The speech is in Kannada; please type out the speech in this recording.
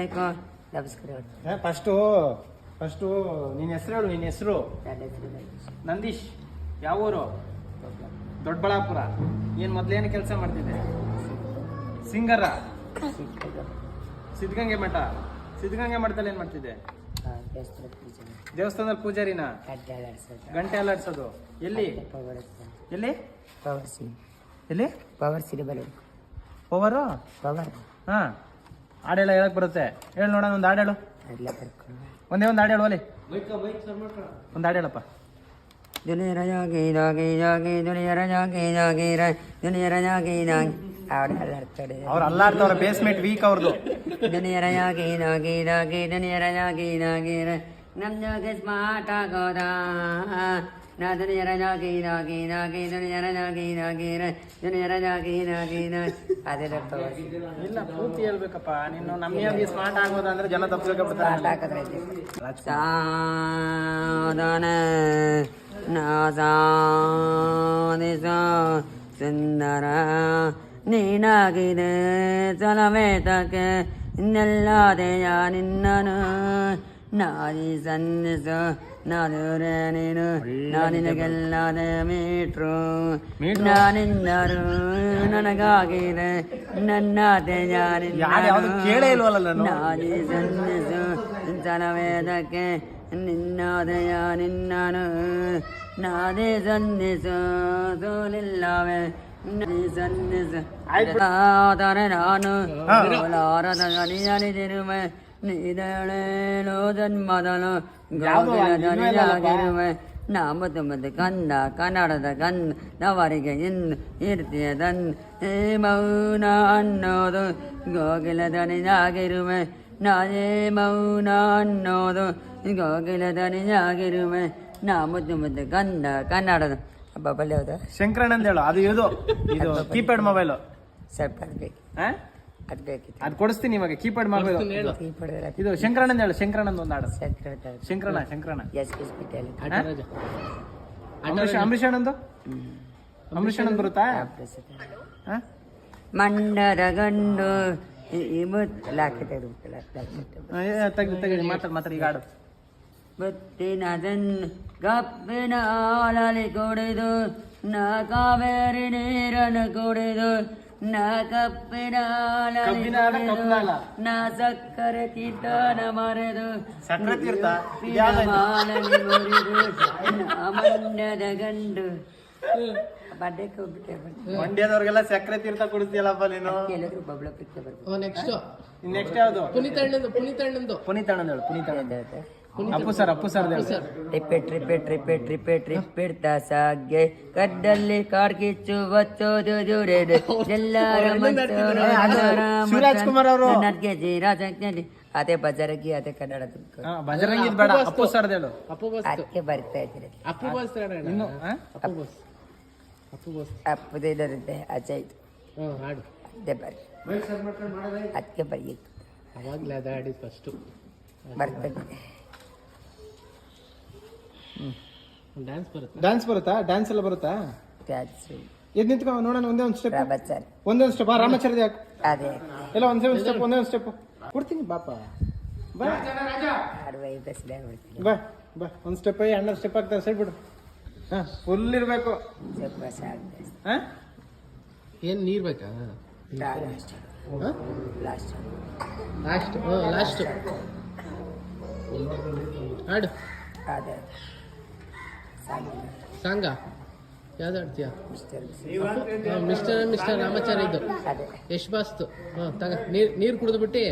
ನಮಸ್ಕಾರ ಫಸ್ಟು ಫಸ್ಟು ನಿನ್ನ ಹೆಸರು ಹೇಳು ನಿನ್ನ ಹೆಸರು? ನನ್ನ ಹೆಸರು ನಂದೀಶ್. ಯಾವ ಊರು? ದೊಡ್ಡಬಳ್ಳಾಪುರ ಏನು ಮೊದಲೇನು ಕೆಲಸ ಮಾಡ್ತಿದ್ದೆ? ಸಿಂಗರ. ಸಿದ್ಧಗಂಗೆ ಮಠ. ಸಿದ್ಧಗಂಗೆ ಮಠದಲ್ಲಿ ಏನು ಮಾಡ್ತಿದ್ದೆ? ದೇವಸ್ಥಾನದಲ್ಲಿ ಪೂಜಾರಿನ. ಗಂಟೆ ಅಲ್ಲಾಡ್ಸೋದು. ಎಲ್ಲಿ ಪವರ್ ಎಲ್ಲಿ? ಪವರ್ ಸಿ ಎಲ್ಲಿ? ಪವರ್ ಸಿರಿ ಬರೋದು ಓವರು ಪವರ್. ಹಾಂ. ಹಾಡೆಲ್ಲ ಹೇಳಕ್ ಬರುತ್ತೆ. ಹೇಳಿ ನೋಡೋಣ ಒಂದು ಹಾಡು ಹೇಳು. ಎಲ್ಲ ಕರ್ಕೊಂಡು ಒಂದೇ ಒಂದು ಹಾಡು ಹೇಳು ಒಂದ್ ಒಂದು ಹಾಡು ಹೇಳಪ್ಪ. ದುನಿಯರ ಜಾಗಿ ಜಾಗಿ ಜಾಗಿ ದುನಿಯರ ಜಾಗಿ ಜಾಗಿ ರ ದುನಿಯರ ಜಾಗಿ ಜಾಗಿ. ಅವ್ರು ಅಲ್ಲಾಡ್ತಾರೆ. ಅವ್ರು ಅಲ್ಲಾಡ್ತವ್ರ ಬೇಸ್ಮೆಂಟ್ ವೀಕ್ ಅವ್ರದ್ದು ದುನಿಯರ ಜಾಗಿ ಜಾಗಿ ಜಾಗಿ ದುನಿಯರ ಜಾಗಿ ಜಾಗಿ ರ. ನಮ್ ಜಾಗ ಸ್ಮಾರ್ಟ್ ಆಗೋದ? ಇಲ್ಲ ಸ್ಮಾರ್ಟ್ ಆಗೋದಂದ್ರೆ ಜನ ಸುಂದರ ನೀನಾಗಿದೆ ಚಲಮೇತಕ್ಕೆ ಇನ್ನೆಲ್ಲಾದೆಯ ನಿನ್ನನು. ನಾದಿ ಸನ್ನಿಸ ನಾದುರೆ ನೀನು ನಾನಿನಗೆಲ್ಲದೆ ಮೀಟ್ರು ಮೀಟ್ರು? ನಾನಿಂದರು ನನಗಾಗಿದೆ ನನ್ನ ತೆಯ ಯಾರು ಯಾವ್ದು ಕೇಳೇ ಇಲ್ವಲ್ಲ ನಾನು ನಾದಿ ಸನ್ನಿಸು ವೇದಕ್ಕೆ ನಿನ್ನಾದಯ ನಿನ್ನನು ನಾದಿ ಸನ್ನಿಸು ಸೋಲಿಲ್ಲವೇ ನದಿ ಸನ್ನಿಸು ಆಯ್ತು ಆದರೆ ನಾನು ಹಾ. ನೀಡಳೇಳು ಜನ್ಮದನು ಇಲ್ಲಲ್ಲಪ್ಪ? ದನಿಯಾಗಿರುವೆ ನಾಮ ತುಂಬದ ಕಂದ ಕನ್ನಡದ ಕಂದ ನವರಿಗೆ ಇನ್ನು ಇರ್ತಿಯದನ್ ಹೇ ಮೌನ ಅನ್ನೋದು ಗೋಗಿಲ ದನಿಯಾಗಿರುವೆ ನಾನೇ ಮೌನ ಅನ್ನೋದು ಗೋಗಿಲ ದನಿಯಾಗಿರುವೆ ನಾಮ ತುಂಬದ ಕಂದ ಕನ್ನಡದ. ಹಬ್ಬ ಬಲ್ಲೆ ಹೌದಾ ಶಂಕರಣ್ಣಂದ್ ಹೇಳು ಅದು ಇದು ಕೀಪ್ಯಾಡ್ ಮೊಬೈಲು. ಸರ್ ಬರ್ಬೇಕು ಬೇಕು ಅದು ಬೇಕಿತ್ತು. ಅದು ಕೊಡಿಸ್ತೀನಿ ಇವಾಗ ಕೀಪ್ಯಾಡ್ ಮಾಡ್ಬೋದು. ಈ ಪಡೆದ್ರೆ ಇದು ಶಂಕರಣ್ಣ ಹೇಳು ಶಂಕರಣ್ಣ ಒಂದು ಹಾಡು. ಶಂಕರಣ್ಣ ಶಂಕರಣ್ಣ ಎಸ್ ಎಸ್ ಪಿ ಅಂಬರೀಷ್ ಅಣ್ಣಂದು? ಬರುತ್ತಾ? ಹಾ? ಮಂಡದ ಗಂಡು ಆ, ಏ, ತೆಗ್ದು ತೆಗೀರಿ ಮಾತಾಡಿ ಮಾತಾಡಿ ಈಗ ಹಾಡು. ಬುತ್ತಿನದನ್ನು ಕಪ್ಪಿನ ಹಾಲಲ್ಲಿ ಕುಡಿದು ನಾ ಕಾವೇರಿ ನೀರನ್ನು ಕುಡಿದು ನಾ ಸಕ್ಕರೆ ತೀರ್ಥನ ಮರೆದು. ಮಂಡ್ಯದ ಗಂಡು. ಬಡ್ಡೆಕ್ಕೆ ಹೋಗ್ಬಿಟ್ಟೆ ಮಂಡ್ಯದವ್ರಿಗೆಲ್ಲ ಸಕ್ಕರೆ ತೀರ್ಥ ಕುಡಿಸ್ತೀಯಲ್ಲಪ್ಪ ನೀನು? ಎಲ್ಲಾದ್ರೂ ನೆಕ್ಸ್ಟ್ ನೆಕ್ಸ್ಟ್ ಯಾವುದು? ಪುನೀತ್ ಅಣ್ಣಂದು Puneeth ಅಣ್ಣಂದು. Appu sir Appu sir. Repeat repeat repeat repeat repeat ಸಾಗೆ ಕಡ್ಡಲ್ಲಿ ಕಾಡ್ ಕಿಚ್ಚು ಬಚ್ಚೋದು ಎಲ್ಲರ ಎಲ್ಲಾರ ಶಿವರಾಜ್ ಕುಮಾರ್ ಅವರು. ನನಗೆ ಜೀರಾ ಸಂಜ್ಞೆ ಅದೇ ಬಜರಂಗಿ ಅದೇ ಕನ್ನಡ ಬಜರಂಗಿ ಬೇಡ. ಅಪ್ಪು ಸರ್ ಹೇಳು. ಅಪ್ಪು ಬಸ್ ಅದಕ್ಕೆ ಬರ್ತಾ ಇದ್ದೀರಿ. ಅಪ್ಪು ಬಸ್ ಇನ್ನು ಅಪ್ಪು ಬಸ್ ಅಪ್ಪು ಬಸ್ ಅಪ್ಪದೇನರುತ್ತೆ ಅಜಯ್ ಹಾಡು. ಅದೇ ಬರ್ರಿ. ಅದಕ್ಕೆ ಬರೆಯಿತು ಅವಾಗಲೇ ಅದ ಹಾಡಿದ್ ಫಸ್ಟು ಬರ್ತದೆ ಡ್ಯಾನ್ಸ್ ಬರುತ್ತೆ? ಡ್ಯಾನ್ಸ್ ಬರುತ್ತಾ? ಡ್ಯಾನ್ಸ್ ಎಲ್ಲ ಬರುತ್ತಾ? ತ್ಯಾಜ್ಯ ಎದ್ ನಿಂತ್ಕೊ ನೋಡೋಣ ಒಂದೇ ಒಂದು ಸ್ಟೆಪ್ ಪ್ರಭಚರ್ ಒಂದೇ ಒಂದು ಸ್ಟೆಪ್ ರಾಮಾಚಾರ್ಯ ಯಾಕೆ? ಅದೇ ಎಲ್ಲ ಒಂದೇ ಒಂದು ಸ್ಟೆಪ್ ಒಂದೇ ಒಂದು ಸ್ಟೆಪ್ ಕೊಡ್ತೀನಿ ಬಾಪ. ಬಾ. ಅರವೈ ಬಸ್ಲೆ ಬಿಡ್ತೀನಿ ಬಾ ಬಾ. ಒಂದು ಸ್ಟೆಪ್ ಐ ಅಣ್ಣ ಸ್ಟೆಪ್ ಆಗ್ತಾರೆ ಸೈಡ್ ಬಿಡು. ಹಾ ಫುಲ್ ಇರಬೇಕು. ಸ್ವಲ್ಪ ಸಾಕು. ಹಾ? ಏನು ನೀರು ಬೇಕಾ? ಲಾಸ್ಟ್ ಲಾಸ್ಟ್ ಲಾಸ್ಟ್ ಹ್ಞೂ ಲಾಸ್ಟ್ ಹಾಡು. ಅದೇ. ಸಾಂಗ? ಯಾವ್ದು ಆಡ್ತೀಯ ಮಿಸ್ಟರ್ ಮಿಸ್ಟರ್ ರಾಮಾಚಾರ್ಯ ಇದು ಯಶ್ ಬಾಸ್ತು. ಹಾಂ ತಗ. ನೀರು ನೀರು ಕುಡಿದ್ಬಿಟ್ಟು?